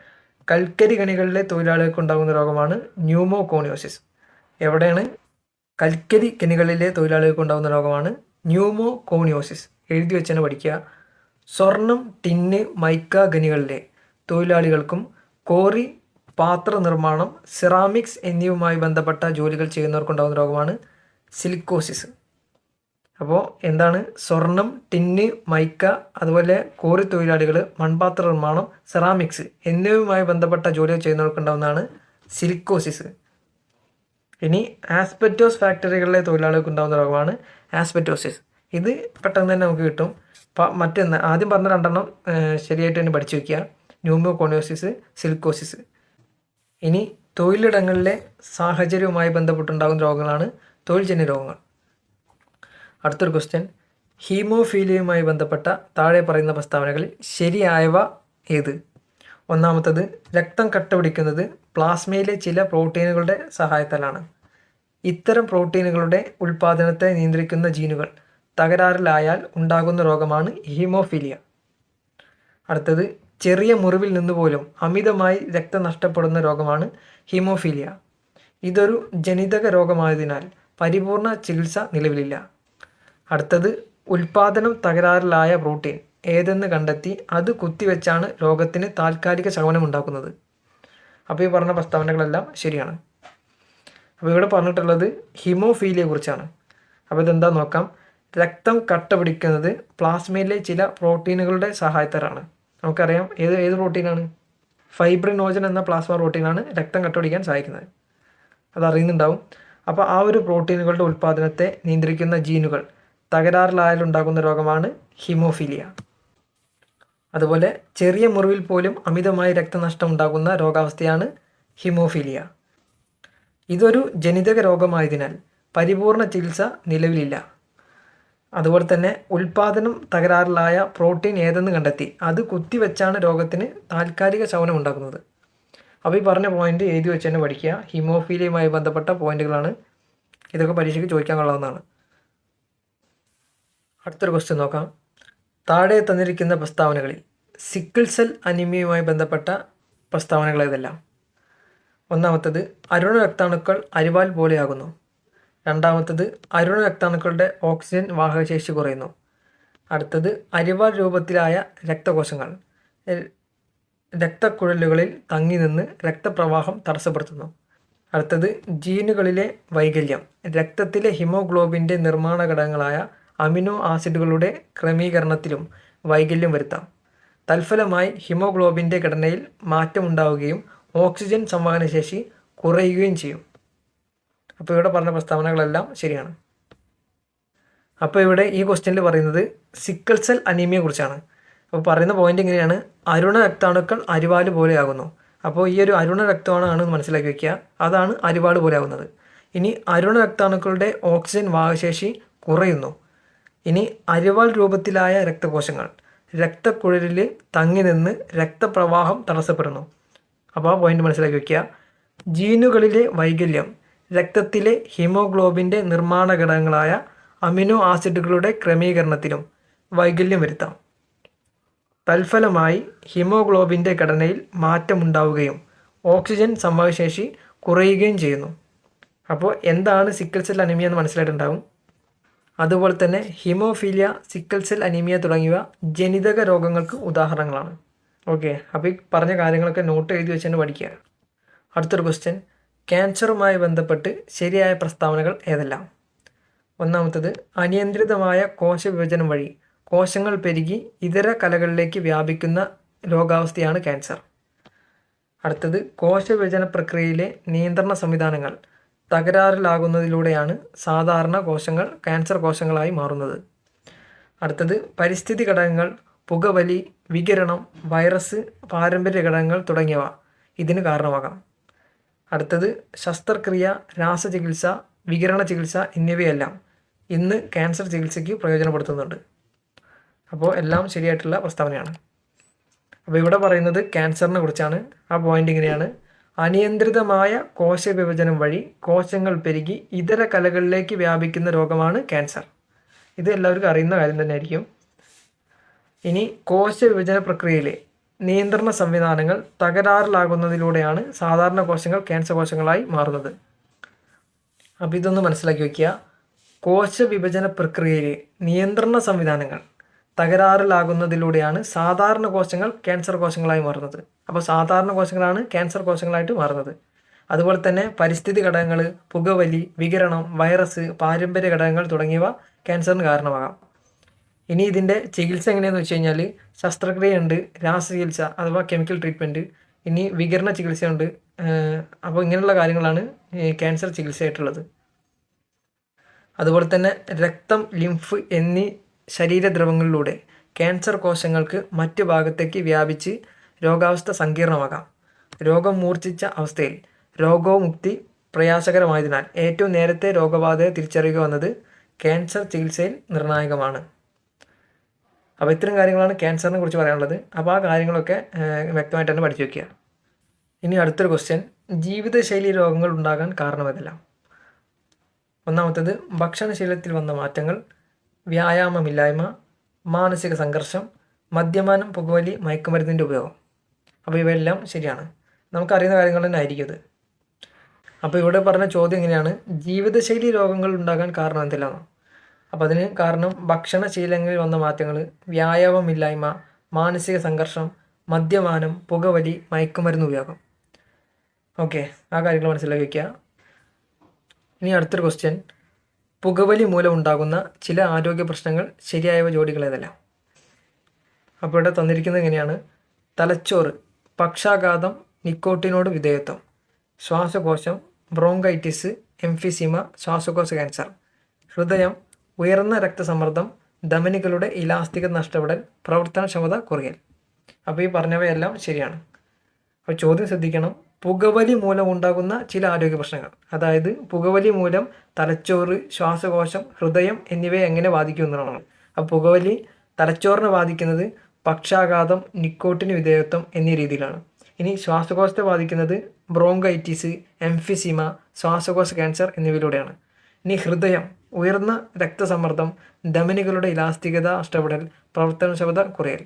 കൽക്കരി ഖനികളിലെ തൊഴിലാളികൾക്ക് ഉണ്ടാകുന്ന രോഗമാണ് ന്യൂമോകോണിയോസിസ്. എവിടെയാണ്? കൽക്കരി ഖനികളിലെ തൊഴിലാളികൾക്ക് ഉണ്ടാകുന്ന രോഗമാണ് ന്യൂമോകോണിയോസിസ് എഴുതി വെച്ച് പഠിക്കുക. സ്വർണം ടിന്ന് മൈക്ക ഖനികളിലെ തൊഴിലാളികൾക്കും കോറി പാത്ര നിർമ്മാണം സിറാമിക്സ് എന്നിവയുമായി ബന്ധപ്പെട്ട ജോലികൾ ചെയ്യുന്നവർക്കുണ്ടാകുന്ന രോഗമാണ് സിലിക്കോസിസ്. അപ്പോൾ എന്താണ്? സ്വർണം ടിന്ന് മൈക്ക അതുപോലെ കോറി തൊഴിലാളികൾ മൺപാത്ര നിർമ്മാണം സെറാമിക്സ് എന്നിവയുമായി ബന്ധപ്പെട്ട ജോലികൾ ചെയ്യുന്നവർക്കുണ്ടാകുന്നതാണ് സിലിക്കോസിസ്. ഇനി ആസ്പെറ്റോസ് ഫാക്ടറികളിലെ തൊഴിലാളികൾക്ക് ഉണ്ടാകുന്ന രോഗമാണ് ആസ്പെറ്റോസിസ് ഇത് പെട്ടെന്ന് തന്നെ നമുക്ക് കിട്ടും. മറ്റൊന്ന് ആദ്യം പറഞ്ഞ രണ്ടെണ്ണം ശരിയായിട്ട് തന്നെ പഠിച്ചു വയ്ക്കുക ന്യൂമോകോണിയോസിസ് സിൽക്കോസിസ് ഇനി തൊഴിലിടങ്ങളിലെ സാഹചര്യവുമായി ബന്ധപ്പെട്ടുണ്ടാകുന്ന രോഗങ്ങളാണ് തൊഴിൽജന്യ രോഗങ്ങൾ. അടുത്തൊരു ക്വസ്റ്റ്യൻ ഹീമോഫീലിയുമായി ബന്ധപ്പെട്ട താഴെ പറയുന്ന പ്രസ്താവനകളിൽ ശരിയായവ ഏത്? ഒന്നാമത്തത് രക്തം കട്ടപിടിക്കുന്നത് പ്ലാസ്മയിലെ ചില പ്രോട്ടീനുകളുടെ സഹായത്താലാണ്. ഇത്തരം പ്രോട്ടീനുകളുടെ ഉൽപ്പാദനത്തെ നിയന്ത്രിക്കുന്ന ജീനുകൾ തകരാറിലായാൽ ഉണ്ടാകുന്ന രോഗമാണ് ഹീമോഫീലിയ. അടുത്തത് ചെറിയ മുറിവിൽ നിന്ന് പോലും അമിതമായി രക്തം നഷ്ടപ്പെടുന്ന രോഗമാണ് ഹീമോഫീലിയ. ഇതൊരു ജനിതക രോഗമായതിനാൽ പരിപൂർണ ചികിത്സ നിലവിലില്ല. അടുത്തത് ഉൽപാദനം തകരാറിലായ പ്രോട്ടീൻ ഏതെന്ന് കണ്ടെത്തി അത് കുത്തിവെച്ചാണ് രോഗത്തിന് താൽക്കാലിക ശമനം ഉണ്ടാക്കുന്നത് അപ്പോൾ ഈ പറഞ്ഞ പ്രസ്താവനകളെല്ലാം ശരിയാണ്. അപ്പോൾ ഇവിടെ പറഞ്ഞിട്ടുള്ളത് ഹിമോഫീലിയെ കുറിച്ചാണ്. അപ്പോൾ ഇതെന്താ നോക്കാം? രക്തം കട്ട പിടിക്കുന്നത് പ്ലാസ്മയിലെ ചില പ്രോട്ടീനുകളുടെ സഹായത്തരാണ് നമുക്കറിയാം ഏത് ഏത് പ്രോട്ടീനാണ്? ഫൈബ്രിനോജൻ എന്ന പ്ലാസ്മ പ്രോട്ടീനാണ് രക്തം കട്ട പിടിക്കാൻ സഹായിക്കുന്നത്. അത് അപ്പോൾ ആ ഒരു പ്രോട്ടീനുകളുടെ ഉൽപ്പാദനത്തെ നിയന്ത്രിക്കുന്ന ജീനുകൾ തകരാറിലായാലുണ്ടാകുന്ന രോഗമാണ് ഹിമോഫീലിയ അതുപോലെ ചെറിയ മുറിവിൽ പോലും അമിതമായ രക്തനഷ്ടം ഉണ്ടാകുന്ന രോഗാവസ്ഥയാണ് ഹിമോഫീലിയ. ഇതൊരു ജനിതക രോഗമായതിനാൽ പരിപൂർണ ചികിത്സ നിലവിലില്ല. അതുപോലെ തന്നെ ഉൽപാദനം തകരാറിലായ പ്രോട്ടീൻ ഏതെന്ന് കണ്ടെത്തി അത് കുത്തിവെച്ചാണ് രോഗത്തിന് താൽക്കാലിക ശമനം ഉണ്ടാക്കുന്നത് അപ്പോൾ ഈ പറഞ്ഞ പോയിന്റ് എഴുതി വെച്ച് തന്നെ പഠിക്കുക. ഹിമോഫീലിയുമായി ബന്ധപ്പെട്ട പോയിന്റുകളാണ്. ഇതൊക്കെ പരീക്ഷയ്ക്ക് ചോദിക്കാൻ കൊള്ളാവുന്നതാണ്. അടുത്തൊരു ക്വസ്റ്റ്യൻ നോക്കാം. താഴെ തന്നിരിക്കുന്ന പ്രസ്താവനകളിൽ സിക്കിൾ സെൽ അനീമിയുമായി ബന്ധപ്പെട്ട പ്രസ്താവനകൾ ഏതെല്ലാം ഒന്നാമത്തത് അരുണ രക്താണുക്കൾ അരിവാൽ പോലെയാകുന്നു. രണ്ടാമത്തത് അരുണ രക്താണുക്കളുടെ ഓക്സിജൻ വാഹകശേഷി കുറയുന്നു. അടുത്തത് അരിവാൽ രൂപത്തിലായ രക്തകോശങ്ങൾ. രക്തക്കുഴലുകളിൽ തങ്ങി നിന്ന് രക്തപ്രവാഹം തടസ്സപ്പെടുത്തുന്നു. അടുത്തത് ജീനുകളിലെ വൈകല്യം. രക്തത്തിലെ ഹിമോഗ്ലോബിന്റെ നിർമ്മാണ ഘടകങ്ങളായ അമിനോ ആസിഡുകളുടെ ക്രമീകരണത്തിലും വൈകല്യം വരുത്താം. തൽഫലമായി ഹിമോഗ്ലോബിന്റെ ഘടനയിൽ മാറ്റമുണ്ടാവുകയും ഓക്സിജൻ സംവഹനശേഷി കുറയുകയും ചെയ്യും. അപ്പോൾ ഇവിടെ പറഞ്ഞ പ്രസ്താവനകളെല്ലാം ശരിയാണ്. അപ്പോൾ ഇവിടെ ഈ ക്വസ്റ്റ്യനിൽ പറയുന്നത് സിക്കൽ സെൽ അനീമിയെക്കുറിച്ചാണ് അപ്പോൾ പറയുന്ന പോയിന്റ് ഇങ്ങനെയാണ്. അരുണ രക്താണുക്കൾ അരിവാൽ പോലെയാകുന്നു. അപ്പോൾ ഈ ഒരു അരുണ രക്തമാണ് മനസ്സിലാക്കി വയ്ക്കുക അതാണ് അരിവാട് പോലെയാകുന്നത്. ഇനി അരുണ രക്താണുക്കളുടെ ഓക്സിജൻ വാഹശേഷി കുറയുന്നു. ഇനി അരിവാൾ രൂപത്തിലായ രക്തകോശങ്ങൾ. രക്തക്കുഴലിൽ തങ്ങി നിന്ന് രക്തപ്രവാഹം തടസ്സപ്പെടുന്നു. അപ്പോൾ ആ പോയിന്റ് മനസ്സിലാക്കി വെക്കുക. ജീനുകളിലെ വൈകല്യം രക്തത്തിലെ ഹീമോഗ്ലോബിന്റെ നിർമ്മാണ ഘടകങ്ങളായ അമിനോ ആസിഡുകളുടെ ക്രമീകരണത്തിലും വൈകല്യം വരുത്താം. തൽഫലമായി ഹീമോഗ്ലോബിന്റെ ഘടനയിൽ മാറ്റമുണ്ടാവുകയും ഓക്സിജൻ സംഭവശേഷി കുറയുകയും ചെയ്യുന്നു. അപ്പോൾ എന്താണ് സിക്കിൾ സെൽ അനീമിയ എന്ന് മനസ്സിലായിട്ടുണ്ടാവും? അതുപോലെ തന്നെ ഹിമോഫീലിയ സിക്കൽ സെൽ അനീമിയ തുടങ്ങിയവ ജനിതക രോഗങ്ങൾക്ക് ഉദാഹരണങ്ങളാണ്. ഓക്കെ അപ്പോൾ ഈ പറഞ്ഞ കാര്യങ്ങളൊക്കെ നോട്ട് എഴുതി വെച്ച് തന്നെ പഠിക്കുക. അടുത്തൊരു ക്വസ്റ്റ്യൻ ക്യാൻസറുമായി ബന്ധപ്പെട്ട് ശരിയായ പ്രസ്താവനകൾ ഏതെല്ലാം? ഒന്നാമത്തത് അനിയന്ത്രിതമായ കോശവിഭജനം വഴി കോശങ്ങൾ പെരുകി ഇതര കലകളിലേക്ക് വ്യാപിക്കുന്ന രോഗാവസ്ഥയാണ് ക്യാൻസർ അടുത്തത് കോശവിഭജന പ്രക്രിയയിലെ നിയന്ത്രണ സംവിധാനങ്ങൾ. തകരാറിലാകുന്നതിലൂടെയാണ് സാധാരണ കോശങ്ങൾ ക്യാൻസർ കോശങ്ങളായി മാറുന്നത്. അടുത്തത് പരിസ്ഥിതി ഘടകങ്ങൾ പുകവലി വികിരണം വൈറസ് പാരമ്പര്യ ഘടകങ്ങൾ തുടങ്ങിയവ ഇതിന് കാരണമാകാം. അടുത്തത് ശസ്ത്രക്രിയ രാസചികിത്സ വികിരണ ചികിത്സ എന്നിവയെല്ലാം ഇന്ന് ക്യാൻസർ ചികിത്സയ്ക്ക് പ്രയോജനപ്പെടുത്തുന്നുണ്ട്. അപ്പോൾ എല്ലാം ശരിയായിട്ടുള്ള പ്രസ്താവനയാണ്. അപ്പോൾ ഇവിടെ പറയുന്നത് ക്യാൻസറിനെ കുറിച്ചാണ്. ആ പോയിന്റ് ഇങ്ങനെയാണ്. അനിയന്ത്രിതമായ കോശവിഭജനം വഴി കോശങ്ങൾ പെരുകി ഇതര കലകളിലേക്ക് വ്യാപിക്കുന്ന രോഗമാണ് ക്യാൻസർ. ഇത് എല്ലാവർക്കും അറിയുന്ന കാര്യം തന്നെയായിരിക്കും. ഇനി കോശവിഭജന പ്രക്രിയയിലെ നിയന്ത്രണ സംവിധാനങ്ങൾ തകരാറിലാകുന്നതിലൂടെയാണ് സാധാരണ കോശങ്ങൾ ക്യാൻസർ കോശങ്ങളായി മാറുന്നത്. അപ്പോൾ ഇതൊന്ന് മനസ്സിലാക്കി വയ്ക്കുക കോശവിഭജന പ്രക്രിയയിലെ നിയന്ത്രണ സംവിധാനങ്ങൾ തകരാറിലാകുന്നതിലൂടെയാണ് സാധാരണ കോശങ്ങൾ ക്യാൻസർ കോശങ്ങളായി മാറുന്നത്. അപ്പോൾ സാധാരണ കോശങ്ങളാണ് ക്യാൻസർ കോശങ്ങളായിട്ട് മാറുന്നത്. അതുപോലെ തന്നെ പരിസ്ഥിതി ഘടകങ്ങൾ പുകവലി വികിരണം വൈറസ് പാരമ്പര്യ ഘടകങ്ങൾ തുടങ്ങിയവ ക്യാൻസറിന് കാരണമാകാം. ഇനി ഇതിന്റെ ചികിത്സ എങ്ങനെയാണെന്ന് വെച്ച് കഴിഞ്ഞാൽ ശസ്ത്രക്രിയയുണ്ട് രാസചികിത്സ അഥവാ കെമിക്കൽ ട്രീറ്റ്മെന്റ് ഇനി വികിരണ ചികിത്സയുണ്ട് അപ്പോൾ ഇങ്ങനെയുള്ള കാര്യങ്ങളാണ് ക്യാൻസർ ചികിത്സയായിട്ടുള്ളത്. അതുപോലെ തന്നെ രക്തം ലിംഫ് എന്നീ ശരീരദ്രവങ്ങളിലൂടെ ക്യാൻസർ കോശങ്ങൾക്ക് മറ്റു ഭാഗത്തേക്ക് വ്യാപിച്ച് രോഗാവസ്ഥ സങ്കീർണമാകാം. രോഗം മൂർച്ഛിച്ച അവസ്ഥയിൽ രോഗോമുക്തി പ്രയാസകരമായതിനാൽ ഏറ്റവും നേരത്തെ രോഗബാധയെ തിരിച്ചറിയുക വന്നത് ക്യാൻസർ ചികിത്സയിൽ നിർണായകമാണ്. അപ്പോൾ ഇത്തരം കാര്യങ്ങളാണ് ക്യാൻസറിനെ കുറിച്ച് പറയാനുള്ളത്. അപ്പോൾ ആ കാര്യങ്ങളൊക്കെ വ്യക്തമായിട്ട് തന്നെ പഠിച്ചു വയ്ക്കുക ഇനി അടുത്തൊരു ക്വസ്റ്റ്യൻ ജീവിതശൈലി രോഗങ്ങൾ ഉണ്ടാകാൻ കാരണമെതെല്ലാം ഒന്നാമത്തേത് ഭക്ഷണശീലത്തിൽ വന്ന മാറ്റങ്ങൾ വ്യായാമമില്ലായ്മ മാനസിക സംഘർഷം മദ്യപാനം പുകവലി മയക്കുമരുന്നിന്റെ ഉപയോഗം. അപ്പോൾ ഇവയെല്ലാം ശരിയാണ്. നമുക്കറിയുന്ന കാര്യങ്ങൾ തന്നെ ആയിരിക്കും ഇത്. അപ്പോൾ ഇവിടെ പറഞ്ഞ ചോദ്യം എങ്ങനെയാണ് ജീവിതശൈലി രോഗങ്ങൾ ഉണ്ടാകാൻ കാരണം എന്തെല്ലാം അപ്പോൾ അതിന് കാരണം ഭക്ഷണശീലങ്ങളിൽ വന്ന മാറ്റങ്ങൾ വ്യായാമമില്ലായ്മ മാനസിക സംഘർഷം മദ്യപാനം പുകവലി മയക്കുമരുന്ന് ഉപയോഗം. ഓക്കെ ആ കാര്യങ്ങൾ മനസ്സിലാക്കി വയ്ക്കുക ഇനി അടുത്തൊരു ക്വസ്റ്റ്യൻ പുകവലി മൂലം ഉണ്ടാകുന്ന ചില ആരോഗ്യ പ്രശ്നങ്ങൾ ശരിയായവ ജോഡികളേതല്ല. അപ്പോൾ ഇവിടെ തന്നിരിക്കുന്നത് എങ്ങനെയാണ്? തലച്ചോറ് പക്ഷാഘാതം നിക്കോട്ടിനോട് വിധേയത്വം ശ്വാസകോശം ബ്രോങ്കൈറ്റിസ് എംഫിസിമ ശ്വാസകോശ ക്യാൻസർ ഹൃദയം ഉയർന്ന രക്തസമ്മർദ്ദം ധമനികളുടെ ഇലാസ്തിക നഷ്ടപ്പെടൽ പ്രവർത്തനക്ഷമത കുറയൽ അപ്പോൾ ഈ പറഞ്ഞവയെല്ലാം ശരിയാണ്. അപ്പോൾ ചോദ്യം ശ്രദ്ധിക്കണം. പുകവലി മൂലം ഉണ്ടാകുന്ന ചില ആരോഗ്യ പ്രശ്നങ്ങൾ. അതായത് പുകവലി മൂലം തലച്ചോറ് ശ്വാസകോശം ഹൃദയം എന്നിവയെ എങ്ങനെ ബാധിക്കും എന്നുള്ളതാണ്. അപ്പോൾ പുകവലി തലച്ചോറിനെ ബാധിക്കുന്നത് പക്ഷാഘാതം നിക്കോട്ടിന് വിധേയത്വം എന്നീ രീതിയിലാണ്. ഇനി ശ്വാസകോശത്തെ ബാധിക്കുന്നത് ബ്രോങ്കൈറ്റിസ് എംഫിസിമ ശ്വാസകോശ ക്യാൻസർ എന്നിവയിലൂടെയാണ്. ഇനി ഹൃദയം ഉയർന്ന രക്തസമ്മർദ്ദം ധമനികളുടെ ഇലാസ്തികത നഷ്ടപ്പെടൽ പ്രവർത്തനക്ഷമത കുറയൽ.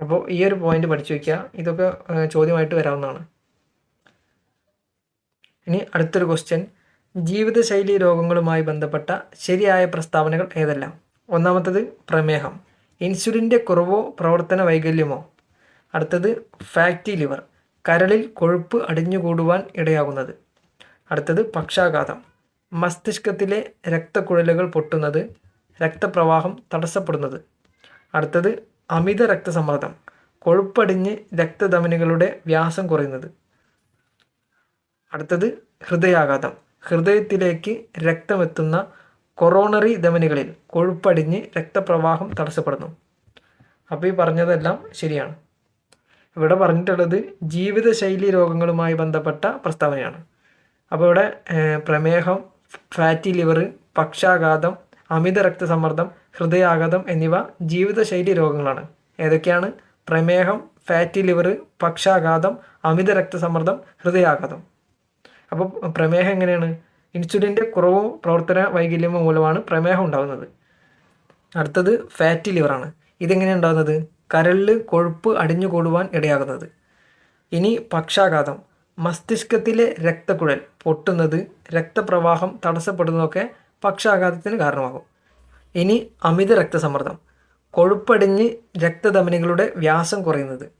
അപ്പോൾ ഈ ഒരു പോയിന്റ് പഠിച്ചു വയ്ക്കുക ഇതൊക്കെ ചോദ്യമായിട്ട് വരാവുന്നതാണ്. ഇനി അടുത്തൊരു ക്വസ്റ്റ്യൻ ജീവിതശൈലി രോഗങ്ങളുമായി ബന്ധപ്പെട്ട ശരിയായ പ്രസ്താവനകൾ ഏതെല്ലാം? ഒന്നാമത്തത് പ്രമേഹം. ഇൻസുലിന്റെ കുറവോ പ്രവർത്തന വൈകല്യമോ? അടുത്തത് ഫാറ്റി ലിവർ കരളിൽ കൊഴുപ്പ് അടിഞ്ഞുകൂടുവാൻ ഇടയാകുന്നത്. അടുത്തത് പക്ഷാഘാതം. മസ്തിഷ്കത്തിലെ രക്തക്കുഴലുകൾ പൊട്ടുന്നത് രക്തപ്രവാഹം തടസ്സപ്പെടുന്നത്. അടുത്തത് അമിത രക്തസമ്മർദ്ദം കൊഴുപ്പടിഞ്ഞ് രക്തധമനികളുടെ വ്യാസം കുറയുന്നത്. അടുത്തത് ഹൃദയാഘാതം. ഹൃദയത്തിലേക്ക് രക്തമെത്തുന്ന കൊറോണറി ധമനികളിൽ കൊഴുപ്പടിഞ്ഞ് രക്തപ്രവാഹം തടസ്സപ്പെടുന്നു. അപ്പോൾ ഈ പറഞ്ഞതെല്ലാം ശരിയാണ്. ഇവിടെ പറഞ്ഞിട്ടുള്ളത് ജീവിതശൈലി രോഗങ്ങളുമായി ബന്ധപ്പെട്ട പ്രസ്താവനയാണ്. അപ്പോൾ ഇവിടെ പ്രമേഹം ഫാറ്റി ലിവർ പക്ഷാഘാതം അമിത രക്തസമ്മർദ്ദം ഹൃദയാഘാതം എന്നിവ ജീവിതശൈലി രോഗങ്ങളാണ്. ഏതൊക്കെയാണ്? പ്രമേഹം ഫാറ്റി ലിവർ പക്ഷാഘാതം അമിത രക്തസമ്മർദ്ദം ഹൃദയാഘാതം. അപ്പോൾ പ്രമേഹം എങ്ങനെയാണ്? ഇൻസുലിന്റെ കുറവും പ്രവർത്തന വൈകല്യവും മൂലമാണ് പ്രമേഹം ഉണ്ടാകുന്നത്. അടുത്തത് ഫാറ്റി ലിവറാണ് ഇതെങ്ങനെയാണ് ഉണ്ടാകുന്നത്? കരളിൽ കൊഴുപ്പ് അടിഞ്ഞു കൂടുവാൻ ഇടയാകുന്നത്. ഇനി പക്ഷാഘാതം. മസ്തിഷ്കത്തിലെ രക്തക്കുഴൽ പൊട്ടുന്നത് രക്തപ്രവാഹം തടസ്സപ്പെടുന്നതൊക്കെ പക്ഷാഘാതത്തിന് കാരണമാകും. ഇനി അമിത രക്തസമ്മർദ്ദം. കൊഴുപ്പടിഞ്ഞ് രക്തധമനികളുടെ വ്യാസം കുറയുന്നത്.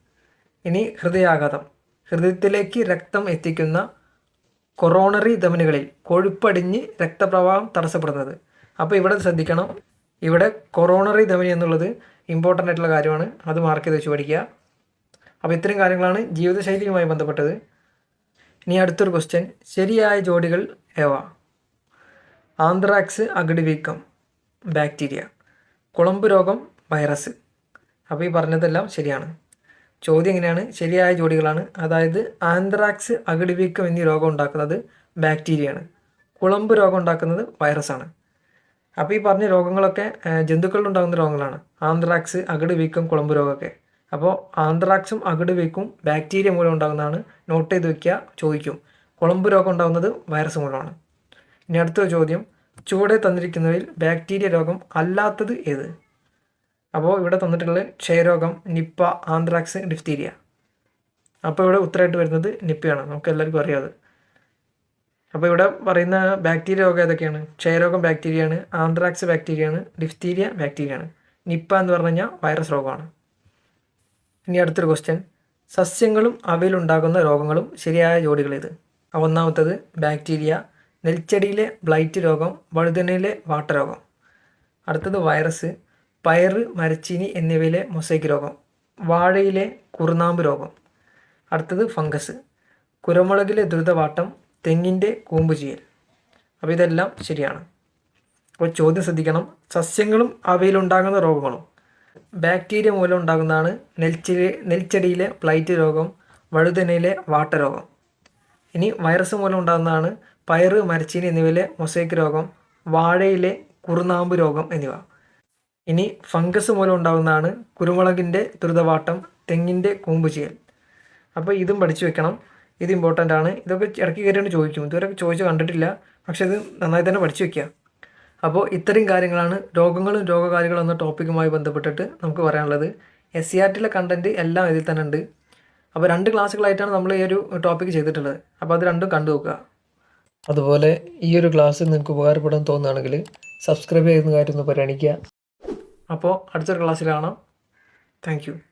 ഇനി ഹൃദയാഘാതം. ഹൃദയത്തിലേക്ക് രക്തം എത്തിക്കുന്ന കൊറോണറി ധമനികളിൽ കൊഴുപ്പടിഞ്ഞ് രക്തപ്രവാഹം തടസ്സപ്പെടുന്നത്. അപ്പോൾ ഇവിടെ ശ്രദ്ധിക്കണം. ഇവിടെ കൊറോണറി ധമനി എന്നുള്ളത് ഇമ്പോർട്ടന്റ് ആയിട്ടുള്ള കാര്യമാണ്. അത് മാർക്ക് ചെയ്ത് വെച്ച് പഠിക്കുക. അപ്പോൾ ഇത്രയും കാര്യങ്ങളാണ് ജീവിതശൈലിയുമായി ബന്ധപ്പെട്ടത്. ഇനി അടുത്തൊരു ക്വസ്റ്റ്യൻ ശരിയായ ജോഡികൾ ഏവ? ആന്ത്രാക്സ് അഗഡിവീക്കം വീക്കം. ബാക്ടീരിയ. കുളമ്പ് രോഗം വൈറസ്. അപ്പോൾ ഈ പറഞ്ഞതെല്ലാം ശരിയാണ്. ചോദ്യം എങ്ങനെയാണ്? ശരിയായ ജോഡികളാണ്. അതായത് ആന്ത്രാക്സ് അകിടിവീക്കം എന്നീ രോഗം ഉണ്ടാക്കുന്നത് ബാക്ടീരിയയാണ്. കുളമ്പ് രോഗം ഉണ്ടാക്കുന്നത് വൈറസാണ്. അപ്പോൾ ഈ പറഞ്ഞ രോഗങ്ങളൊക്കെ ജന്തുക്കളിൽ ഉണ്ടാകുന്ന രോഗങ്ങളാണ്. ആന്ത്രാക്സ് അകിട് വീക്കം കുളമ്പ് രോഗമൊക്കെ. അപ്പോൾ ആന്ത്രാക്സും അകിട് വീക്കും ബാക്ടീരിയ മൂലം ഉണ്ടാകുന്നതാണ് നോട്ട് ചെയ്ത് വയ്ക്കുക ചോദിക്കും. കുളമ്പ് രോഗം ഉണ്ടാകുന്നത് വൈറസ് മൂലമാണ്. ഇനി അടുത്ത ചോദ്യം. ചുവടെ തന്നിരിക്കുന്നതിൽ ബാക്ടീരിയ രോഗം അല്ലാത്തത് ഏത്? അപ്പോൾ ഇവിടെ തന്നിട്ടുള്ളത് ക്ഷയരോഗം നിപ്പ ആന്ത്രാക്സ് ഡിഫ്തീരിയ. അപ്പോൾ ഇവിടെ ഉത്തരമായിട്ട് വരുന്നത് നിപ്പയാണ്. നമുക്ക് എല്ലാവർക്കും അറിയാതെ അപ്പോൾ ഇവിടെ പറയുന്ന ബാക്ടീരിയ രോഗം ഏതൊക്കെയാണ്? ക്ഷയരോഗം ബാക്ടീരിയയാണ് ആന്ത്രാക്സ് ബാക്ടീരിയയാണ് ഡിഫ്തീരിയ ബാക്ടീരിയയാണ്. നിപ്പ എന്ന് പറഞ്ഞു വൈറസ് രോഗമാണ്. ഇനി അടുത്തൊരു ക്വസ്റ്റ്യൻ സസ്യങ്ങളും അവയിലുണ്ടാകുന്ന രോഗങ്ങളും ശരിയായ ജോഡികൾ ഇത് ഒന്നാമത്തത് ബാക്ടീരിയ നെൽച്ചെടിയിലെ ബ്ലൈറ്റ് രോഗം വഴുതനയിലെ വാട്ടരോഗം അടുത്തത് വൈറസ് പയറ് മരച്ചീനി എന്നിവയിലെ മൊസൈക്ക് രോഗം. വാഴയിലെ കുറുനാമ്പ് രോഗം. അടുത്തത് ഫംഗസ്. കുരുമുളകിലെ ദ്രുതവാട്ടം തെങ്ങിന്റെ കൂമ്പ് അപ്പോൾ ഇതെല്ലാം ശരിയാണ്. അപ്പോൾ ചോദ്യം ശ്രദ്ധിക്കണം. സസ്യങ്ങളും അവയിലുണ്ടാകുന്ന രോഗങ്ങളും. ബാക്ടീരിയ മൂലം ഉണ്ടാകുന്നതാണ് നെൽച്ചെടി നെൽച്ചെടിയിലെ പ്ലൈറ്റ് രോഗം വഴുതനയിലെ വാട്ടരോഗം ഇനി വൈറസ് മൂലം ഉണ്ടാകുന്നതാണ് പയറ് മരച്ചീനി എന്നിവയിലെ മൊസൈക്ക് രോഗം വാഴയിലെ കുറുനാമ്പ് രോഗം എന്നിവ. ഇനി ഫംഗസ് മൂലം ഉണ്ടാകുന്നതാണ് കുരുമുളകിന്റെ ദ്രുതവാട്ടം തെങ്ങിന്റെ കൂമ്പ് ചെയ്യൽ അപ്പോൾ ഇതും പഠിച്ചു വെക്കണം. ഇത് ഇമ്പോർട്ടന്റ് ആണ്. ഇതൊക്കെ ഇറക്കി കയറിയിട്ട് ചോദിക്കും. ഇതുവരെ ചോദിച്ച് കണ്ടിട്ടില്ല. പക്ഷേ ഇത് നന്നായി തന്നെ പഠിച്ചു വെക്കുക അപ്പോൾ ഇത്രയും കാര്യങ്ങളാണ് രോഗങ്ങളും രോഗകാരികളും എന്ന ടോപ്പിക്കുമായി ബന്ധപ്പെട്ടിട്ട് നമുക്ക് പറയാനുള്ളത്. എസ് സി ആർ ടിയിലെ കണ്ടന്റ് എല്ലാം ഇതിൽ തന്നെ ഉണ്ട്. അപ്പോൾ രണ്ട് ക്ലാസ്സുകളായിട്ടാണ് നമ്മൾ ഈ ഒരു ടോപ്പിക്ക് ചെയ്തിട്ടുള്ളത്. അപ്പോൾ അത് രണ്ടും കണ്ടു നോക്കുക അതുപോലെ ഈ ഒരു ക്ലാസ് നിങ്ങൾക്ക് ഉപകാരപ്പെടാൻ തോന്നുകയാണെങ്കിൽ സബ്സ്ക്രൈബ് ചെയ്യുന്ന കാര്യം ഒന്ന് പരിഗണിക്കുക. അപ്പോൾ അടുത്തൊരു ക്ലാസ്സിൽ കാണാം. താങ്ക്